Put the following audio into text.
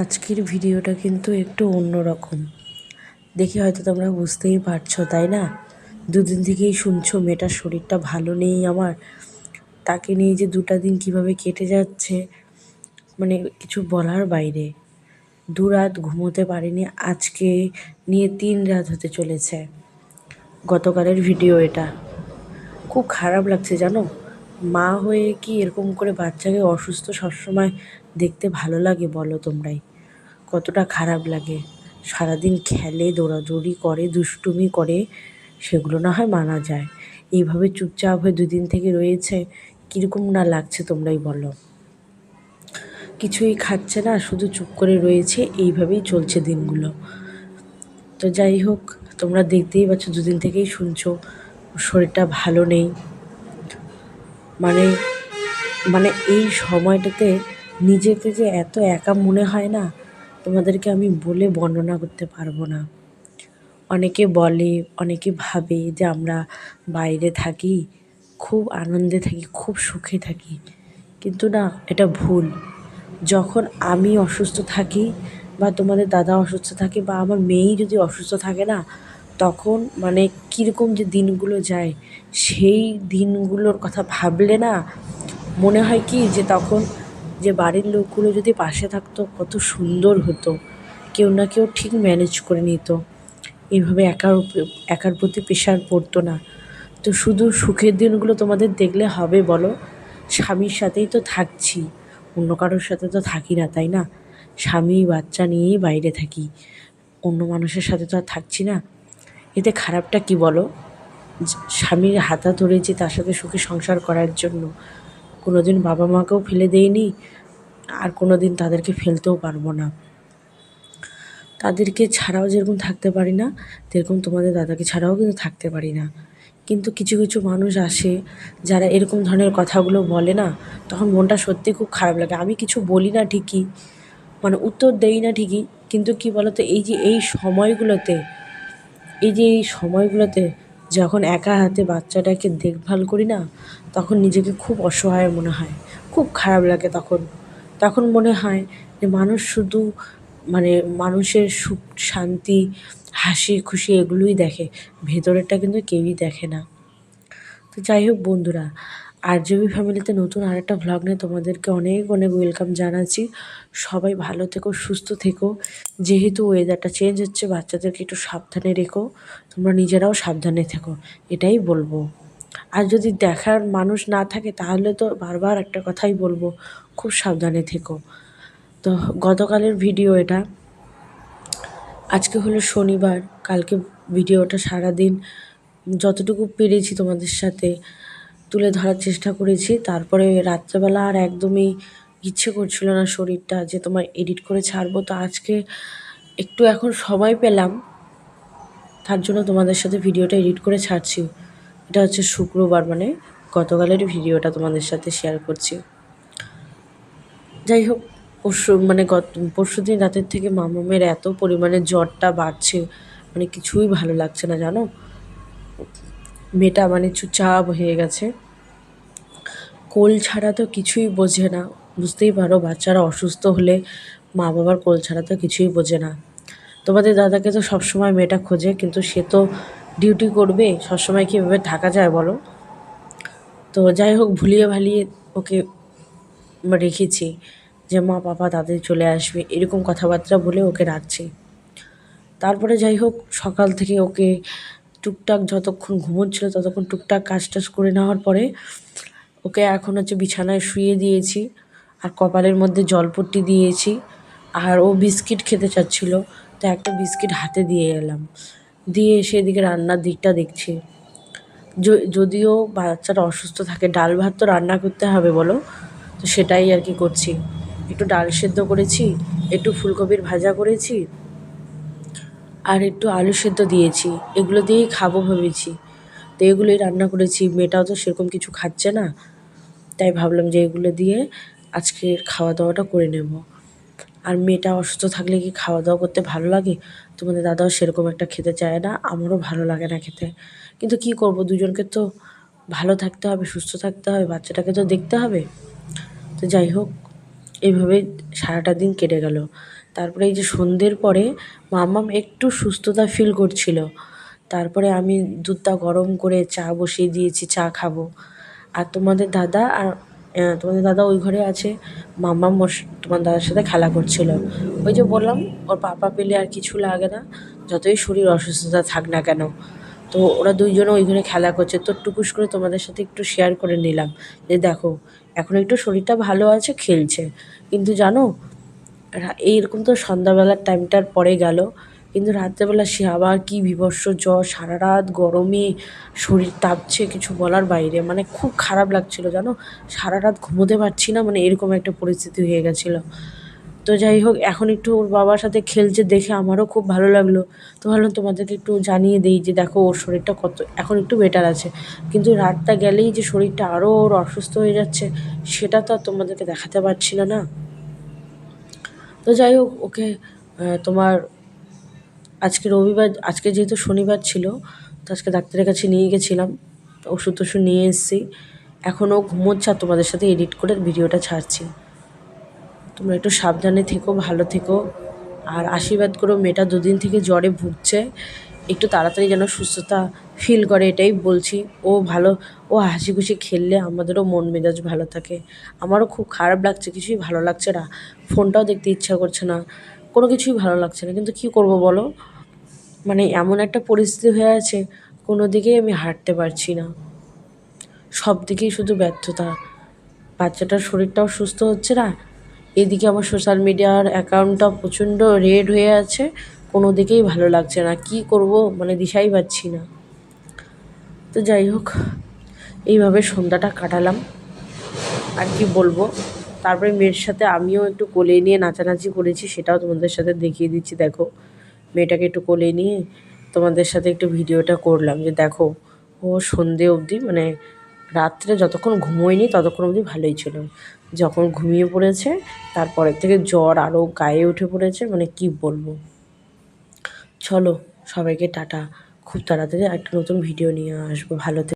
আজকের ভিডিওটা কিন্তু একটু অন্যরকম। দেখে হয়তো তোমরা বুঝতেই পারছ, তাই না? দুদিন থেকেই শুনছো, মেয়েটার শরীরটা ভালো নেই আমার। তাকে নিয়ে যে দুটা দিন কীভাবে কেটে যাচ্ছে মানে কিছু বলার বাইরে। দু রাত ঘুমোতে পারিনি, আজকে নিয়ে তিন রাত হতে চলেছে। গতকালের ভিডিও এটা। খুব খারাপ লাগছে, জানো? মা হয়ে কি এরকম করে বাচ্চাকে অসুস্থ সবসময় দেখতে ভালো লাগে বলো তোমরাই? কতটা খারাপ লাগে। সারাদিন খেলে, দৌড়াদৌড়ি করে, দুষ্টুমি করে, সেগুলো না হয় মানা যায়। এইভাবে চুপচাপ হয়ে দুদিন থেকে রয়েছে, কীরকম না লাগছে তোমরাই বলো। কিছুই খাচ্ছে না, শুধু চুপ করে রয়েছে, এইভাবেই চলছে দিনগুলো। তো যাই হোক, তোমরা দেখতেই পাচ্ছ দুদিন থেকেই শুনছো, শরীরটা ভালো নেই। মানে মানে এই সময়টাতে নিজেকে যে এত একা মনে হয় না, তোমাদেরকে আমি বলে বর্ণনা করতে পারব না। অনেকে বলে, অনেকে ভাবে যে আমরা বাইরে থাকি, খুব আনন্দে থাকি, খুব সুখে থাকি। কিন্তু না, এটা ভুল। যখন আমি অসুস্থ থাকি বা তোমাদের দাদা অসুস্থ থাকে বা আমার মেয়েই যদি অসুস্থ থাকে না তখন মানে কীরকম যে দিনগুলো যায়, সেই দিনগুলোর কথা ভাবলে না মনে হয় কি যে তখন যে বাড়ির লোকগুলো যদি পাশে থাকতো, কত সুন্দর হতো। কেউ না কেউ ঠিক ম্যানেজ করে নিত। এইভাবে একার একার প্রতি প্রেশার পড়তো না। তো শুধু সুখের দিনগুলো তোমাদের দেখলে হবে বলো? স্বামীর সাথেই তো থাকছি। অন্য কারোর সাথে তো থাকি না, তাই না? স্বামী বাচ্চা নিয়েই বাইরে থাকি। অন্য মানুষের সাথে তো আর থাকছি না। এতে খারাপটা কি বলো? স্বামীর হাতা ধরেছি তার সাথে সুখে সংসার করার জন্য কোনো দিন বাবা মাকেও ফেলে দেয়নি, আর কোনো দিন তাদেরকে ফেলতেও পারব না। তাদেরকে ছাড়াও যেরকম থাকতে পারি না, তেরকম তোমাদের দাদাকে ছাড়াও কিন্তু থাকতে পারি না। কিন্তু কিছু কিছু মানুষ আসে যারা এরকম ধরনের কথাগুলো বলে না, তখন মনটা সত্যি খুব খারাপ লাগে। আমি কিছু বলি না ঠিকই মানে উত্তর দেই না ঠিকই, কিন্তু কি বলতো, এই যে এই সময়গুলোতে এই যে এই সময়গুলোতে যখন একা হাতে বাচ্চাটাকে দেখভাল করি না, তখন নিজেকে খুব অসহায় মনে হয়। খুব খারাপ লাগে তখন। তখন মনে হয় যে মানুষ শুধু মানে মানুষের সুখ, শান্তি, হাসি, খুশি এগুলোই দেখে। ভেতরেরটা কিন্তু কেউই দেখে না। তো যাই হোক বন্ধুরা আরজেবি ফ্যামিলিতে নতুন আরেকটা ভ্লগ নিয়ে তোমাদেরকে অনেক অনেক ওয়েলকাম জানাচ্ছি। সবাই ভালো থেকো, সুস্থ থেকো। যেহেতু ওয়েদারটা চেঞ্জ হচ্ছে, বাচ্চাদেরকে একটু সাবধানে রেখো। তোমরা নিজেরাও সাবধানে থেকো, এটাই বলব। আর যদি দেখার মানুষ না থাকে, তাহলে তো বারবার একটা কথাই বলব, খুব সাবধানে থেকো। তো গতকালের ভিডিও এটা। আজকে হলো শনিবার, কালকে ভিডিওটা সারাদিন যতটুকু পেরেছি তোমাদের সাথে। তুলে ধরার চেষ্টা করেছি। তারপরে রাত্রেবেলা আর একদমই ইচ্ছে করছিল না শরীরটা যে তোমার এডিট করে ছাড়বো। তো আজকে একটু এখন সময় পেলাম। তার জন্য তোমাদের সাথে ভিডিওটা এডিট করে ছাড়ছি। এটা হচ্ছে শুক্রবার মানে গতকালের ভিডিওটা তোমাদের সাথে শেয়ার করছি। যাই হোক, পরশু মানে গত পরশু দিন রাতের থেকে মামামের এত পরিমাণে জ্বরটা বাড়ছে। মানে কিছুই ভালো লাগছে না, জানো? মেয়েটা মানে চুপচাপ হয়ে গেছে। কোল ছাড়া তো কিছুই বোঝে না। বুঝতেই পারো, বাচ্চারা অসুস্থ হলে মা বাবার কোল ছাড়া তো কিছুই বোঝে না। তোমাদের দাদাকে তো সবসময় মেয়েটা খোঁজে, কিন্তু সে তো ডিউটি করবে। সবসময় কি এভাবে থাকা যায় বলো? তো যাই হোক, ভুলিয়ে ভালিয়ে ওকে রেখেছি যে, মা, পাপা তাদের চলে আসবে। এরকম কথাবার্তা বলে ওকে রাখছি। তারপরে যাই হোক, সকাল থেকে ওকে টুকটাক যতক্ষণ ঘুমোচ্ছিল ততক্ষণ টুকটাক কাজ টাজ করে নেওয়ার পরে ওকে এখন হচ্ছে বিছানায় শুয়ে দিয়েছি। আর কপালের মধ্যে জলপট্টি দিয়েছি। আর ও বিস্কিট খেতে চাচ্ছিল, তো একটা বিস্কিট হাতে দিয়ে এলাম। দিয়ে এসে এদিকে রান্নার দিকটা দেখছি। যদিও বাচ্চাটা অসুস্থ থাকে, ডাল ভাত তো রান্না করতে হবে বলো, তো সেটাই আর কি করছি। একটু ডাল সেদ্ধ করেছি, একটু ফুলকপির ভাজা করেছি আর একটু আলু সেদ্ধ দিয়েছি। এগুলো দিয়েই খাব ভেবেছি। তো এগুলোই রান্না করেছি। মেয়েটাও তো সেরকম কিছু খাচ্ছে না। তাই ভাবলাম যে এগুলো দিয়ে আজকের খাওয়া দাওয়াটা করে নেব। আর মেয়েটা অসুস্থ থাকলে কি খাওয়া দাওয়া করতে ভালো লাগে? তোমাদের দাদাও সেরকম একটা খেতে চায় না। আমারও ভালো লাগে না খেতে। কিন্তু কি করব? দুজনকে তো ভালো থাকতে হবে, সুস্থ থাকতে হবে, বাচ্চাটাকে তো দেখতে হবে। তো যাই হোক এইভাবে সারাটা দিন কেটে গেল। তারপরে এই যে সন্ধ্যের পরে মাম্মাম একটু সুস্থতা ফিল করছিল। তারপরে আমি দুধটা গরম করে চা বসিয়ে দিয়েছি, চা খাব। আর তোমাদের দাদা আর তোমাদের দাদা ওই ঘরে আছে, মাম্মাম ওর তোমার দাদার সাথে খেলা করছিল। ওই যে বললাম, ওর পাপা পেলে আর কিছু লাগে না, যতই শরীর অসুস্থতা থাক না কেন। তো ওরা দুইজনে ওই ঘরে খেলা করছে। তো টুকুস করে তোমাদের সাথে একটু শেয়ার করে নিলাম। যে দেখো, এখন একটু শরীরটা ভালো আছে, খেলছে। কিন্তু জানো এইরকম তো সন্ধ্যাবেলার টাইমটার পরে গেল। কিন্তু রাত্রেবেলা সে আবার কি বিভৎস জ্বর, সারা রাত গরমে শরীর তাপছে, কিছু বলার বাইরে। মানে খুব খারাপ লাগছিল, জানো? সারা রাত ঘুমোতে পারছি না মানে এরকম একটা পরিস্থিতি হয়ে গেছিল। তো যাই হোক, এখন একটু ওর বাবার সাথে খেলছে দেখে আমারও খুব ভালো লাগল। তো ভাবলাম তোমাদেরকে একটু জানিয়ে দিই যে দেখো, ওর শরীরটা কত, এখন একটু বেটার আছে। কিন্তু রাতটা গেলেই যে শরীরটা আরও ওর অসুস্থ হয়ে যাচ্ছে, সেটা তো আর তোমাদেরকে দেখাতে পারছিল না? তো যাই হোক, ওকে তোমার আজকে রবিবার, আজকে যেহেতু শনিবার ছিল, তো আজকে ডাক্তারের কাছে নিয়ে গেছিলাম ওষুধ টষুধ নিয়ে এসেছি। এখনও ঘুমোচ্ছে আর তোমাদের সাথে এডিট করে ভিডিওটা ছাড়ছি। তোমরা একটু সাবধানে থেকো, ভালো থেকো, আর আশীর্বাদ করো, মেয়েটা দুদিন থেকে জ্বরে ভুগছে। একটু তাড়াতাড়ি যেন সুস্থতা ফিল করে এটাই বলছি। ও ভালো, ও হাসি খুশি খেললে আমাদেরও মন মেজাজ ভালো থাকে। আমারও খুব খারাপ লাগছে, কিছুই ভালো লাগছে না। ফোনটাও দেখতে ইচ্ছা করছে না। কোনো কিছুই ভালো লাগছে না। কিন্তু কী করব বলো? মানে এমন একটা পরিস্থিতি হয়ে আছে, কোনো দিকেই আমি হাঁটতে পারছি না। সব দিকেই শুধু ব্যর্থতা। বাচ্চাটার শরীরটাও সুস্থ হচ্ছে না। এদিকে আমার সোশ্যাল মিডিয়ার অ্যাকাউন্টটা প্রচণ্ড রেড হয়ে আছে। কোনো দিকেই ভালো লাগছে না। কি করব? মানে দিশাই পাচ্ছি না। তো যাই হোক, এইভাবে সন্ধ্যাটা কাটালাম। আর কি বলব, তারপরে মেয়ের সাথে আমিও একটু কোলে নিয়ে নাচানাচি করেছি, সেটাও তোমাদের সাথে দেখিয়ে দিচ্ছি। দেখো, মেয়েটাকে একটু কোলে নিয়ে তোমাদের সাথে একটু ভিডিওটা করলাম যে দেখো, ও সন্ধে অবধি মানে রাত্রে যতক্ষণ ঘুমোয়নি ততক্ষণ অবধি ভালোই ছিল। যখন ঘুমিয়ে পড়েছে, তারপরের থেকে জ্বর আরও গায়ে উঠে পড়েছে মানে কি বলব। চলো, সবাইকে টাটা। খুব তাড়াতাড়ি আরেকটা নতুন ভিডিও নিয়ে আসব ভালো থেকো।